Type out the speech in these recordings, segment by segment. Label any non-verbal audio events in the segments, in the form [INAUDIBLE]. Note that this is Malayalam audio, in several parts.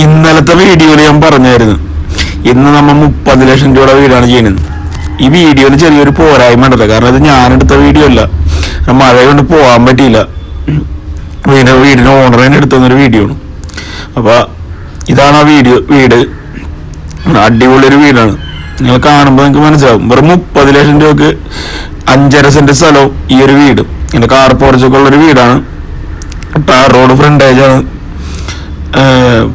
ഇന്നലത്തെ വീഡിയോയിൽ ഞാൻ പറഞ്ഞായിരുന്നു. ഇന്ന് നമ്മൾ മുപ്പത് ലക്ഷം രൂപയുടെ വീടാണ് ചെയ്യുന്നത്. ഈ വീഡിയോയിൽ ചെറിയൊരു പോരായ്മ ഉണ്ടല്ലോ. കാരണം ഇത് ഞാനെടുത്ത വീഡിയോ അല്ല. മഴ കൊണ്ട് പോകാൻ പറ്റിയില്ല. വീടിന്റെ വീടിന് ഓണർ തന്നെ എടുത്തുന്നൊരു വീഡിയോ ആണ്. അപ്പോൾ ഇതാണ് ആ വീഡിയോ. വീട് അടിപൊളി ഒരു വീടാണ്. നിങ്ങൾ കാണുമ്പോൾ നിങ്ങൾക്ക് മനസ്സിലാവും. വെറും മുപ്പത് ലക്ഷം രൂപക്ക് അഞ്ചര സെന്റ് സ്ഥലവും ഈ ഒരു വീടും. എന്റെ കാർ പോർച്ചൊക്കെ ഉള്ളൊരു വീടാണ്. ടാർ റോഡ് ഫ്രണ്ടേജാണ്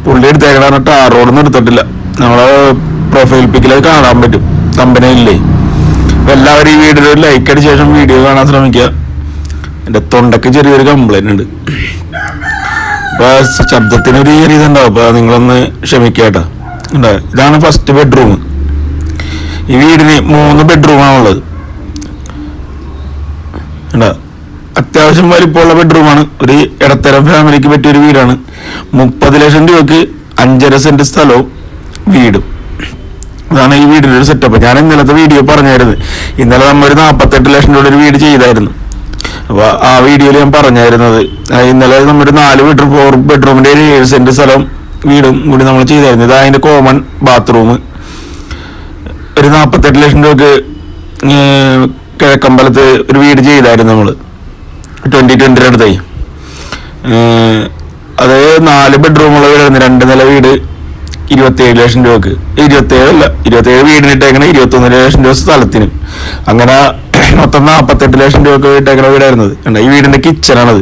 പുള്ളി എടുത്തേക്കണ ടാർ റോഡൊന്നും എടുത്തിട്ടില്ല. നമ്മളെ പ്രൊഫൈൽ പിക്കിൽ കാണാൻ പറ്റും. കമ്പനിയില്ലേ അപ്പൊ എല്ലാവരും ഈ വീഡിയോ ലൈക്ക് അടിച്ച ശേഷം വീഡിയോ കാണാൻ ശ്രമിക്കുക. എന്റെ തൊണ്ടക്ക് ചെറിയൊരു കംപ്ലൈന്റ് ഉണ്ട്. അപ്പൊ ശബ്ദത്തിനൊരു ചെറിയ ഇതുണ്ടാവും അപ്പൊ നിങ്ങളൊന്ന് ക്ഷമിക്കേട്ടാ ഉണ്ടോ ഇതാണ് ഫസ്റ്റ് ബെഡ്റൂം ഈ വീടിന് മൂന്ന് ബെഡ്റൂമാണുള്ളത് ഉണ്ട് അത്യാവശ്യം വലിപ്പമുള്ള ബെഡ്റൂമാണ് ഒരു ഇടത്തരം ഫാമിലിക്ക് പറ്റിയ ഒരു വീടാണ്. മുപ്പത് ലക്ഷം രൂപക്ക് അഞ്ചര സെന്റ് സ്ഥലവും വീടും. അതാണ് ഈ വീടിന്റെ ഒരു സെറ്റപ്പ് ഞാൻ ഇന്നലത്തെ വീഡിയോ പറഞ്ഞായിരുന്നു. ഇന്നലെ നമ്മൾ ഒരു നാൽപ്പത്തെട്ട് ലക്ഷം രൂപയുടെ ഒരു വീട് ചെയ്തായിരുന്നു. അപ്പോൾ ആ വീഡിയോയിൽ ഞാൻ പറഞ്ഞായിരുന്നത്. ഇന്നലെ നമ്മുടെ നാല് ബെഡ്റൂം ഫോർ ബെഡ്റൂമിന്റെ ഒരു ഏഴ് സെന്റ് സ്ഥലം വീടും കൂടി നമ്മൾ ചെയ്തായിരുന്നു. ഇത് അതിന്റെ കോമൺ ബാത്റൂം ഒരു നാൽപ്പത്തെട്ട് ലക്ഷം രൂപക്ക് ഏർ കിഴക്കമ്പലത്ത് ഒരു വീട് ചെയ്തായിരുന്നു നമ്മൾ. ട്വന്റി ട്വന്റിയുടെ അടുത്തായി അതായത് അത് നാല് ബെഡ്റൂമുള്ള വീടായിരുന്നു രണ്ട് നില വീട് ഇരുപത്തിയേഴ് ലക്ഷം രൂപക്ക്. ഇരുപത്തിയേഴ് അല്ല ഇരുപത്തിയേഴ് വീടിന് ഇട്ടേക്കണ ഇരുപത്തൊന്നര ലക്ഷം രൂപ സ്ഥലത്തിന്. അങ്ങനെ [CLEARS THROAT] മൊത്തം നാൽപ്പത്തെട്ട് ലക്ഷം രൂപക്ക് ഇട്ടേക്കണ വീടായിരുന്നത് കണ്ടോ? ഈ വീടിന്റെ കിച്ചണാണത്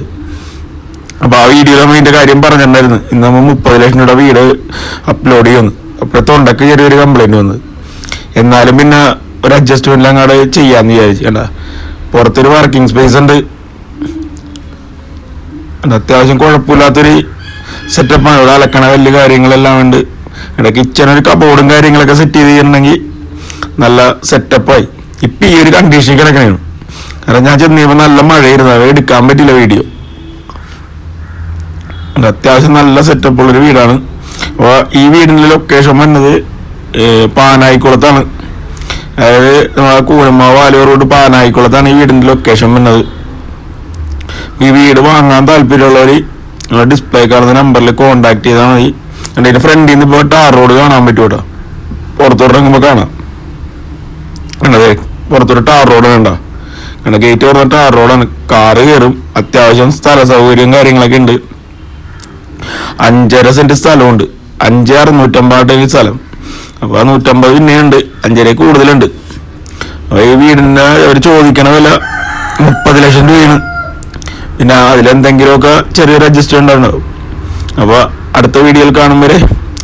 അപ്പൊ ആ വീഡിയോ നമ്മൾ കാര്യം പറഞ്ഞിട്ടുണ്ടായിരുന്നു. ഇന്ന് നമ്മൾ മുപ്പത് ലക്ഷം രൂപ വീട് അപ്ലോഡ് ചെയ്യുന്നു. അപ്പൊ തൊണ്ടക്ക് ചെറിയൊരു കംപ്ലൈന്റ് വന്നത് എന്നാലും പിന്നെ ഒരു അഡ്ജസ്റ്റ്മെന്റ് അങ്ങോട്ട് ചെയ്യാന്ന് വിചാരിച്ചു കണ്ട. പുറത്തൊരു വർക്കിംഗ് സ്പേസ് ഉണ്ട്. അത് അത്യാവശ്യം കുഴപ്പമില്ലാത്തൊരു സെറ്റപ്പാണ് ഇവിടെ അലക്കണ വലിയ കാര്യങ്ങളെല്ലാം ഉണ്ട്. ഇവിടെ ഒരു കബോർഡും കാര്യങ്ങളൊക്കെ സെറ്റ് ചെയ്ത് ചെയ്തിട്ടുണ്ടെങ്കിൽ നല്ല സെറ്റപ്പായി ഇപ്പം ഈ ഒരു കണ്ടീഷൻ കിടക്കണേനു. കാരണം ഞാൻ ചെന്നപ്പോൾ നല്ല മഴയായിരുന്നു. അത് എടുക്കാൻ പറ്റില്ല വീഡിയോ അത് അത്യാവശ്യം നല്ല സെറ്റപ്പ് ഉള്ളൊരു വീടാണ്. അപ്പോൾ ഈ വീടിന്റെ ലൊക്കേഷൻ വന്നത് പാനായിക്കുളത്താണ്. അതായത് നമ്മളെ കൂനമ്മ വാലൂർ റോഡ് പാനായിക്കുളത്താണ് ഈ വീടിന്റെ ലൊക്കേഷൻ വന്നത്. ഈ വീട് വാങ്ങാൻ താല്പര്യമുള്ളവർ ഡിസ്പ്ലേ കാണുന്ന നമ്പറിൽ കോൺടാക്ട് ചെയ്താൽ മതി. അതിന്റെ ഫ്രണ്ടിൽ നിന്ന് ഇപ്പോൾ ടാർ റോഡ് കാണാൻ പറ്റും കേട്ടോ പുറത്തോട്ട് ഇറങ്ങുമ്പോൾ കാണാം. കണ്ടതേ പുറത്തോട്ട് ടാർ റോഡ് കണ്ട? കണ്ട? ഗേറ്റ് തുറന്ന ടാർ റോഡാണ് കാറ്. കയറും അത്യാവശ്യം സ്ഥല സൗകര്യവും കാര്യങ്ങളൊക്കെ ഉണ്ട്. അഞ്ചര സെന്റ് സ്ഥലമുണ്ട്. അഞ്ച് അറുന്നൂറ്റമ്പത് സ്ഥലം. അപ്പോൾ ആ നൂറ്റമ്പത് പിന്നെയുണ്ട് അഞ്ചര കൂടുതലുണ്ട്. അപ്പൊ ഈ വീടിന്റെ അവർ ചോദിക്കണ വില മുപ്പത് ലക്ഷം രൂപയാണ്. പിന്നെ അതിലെന്തെങ്കിലുമൊക്കെ ചെറിയൊരു അഡ്ജസ്റ്റ്മെന്റ് ആണ് അപ്പൊ അടുത്ത വീഡിയോയിൽ കാണും വരെ.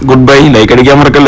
ഗുഡ് ബൈ ലൈക്ക് അടിക്കാൻ മറക്കല്ലേ?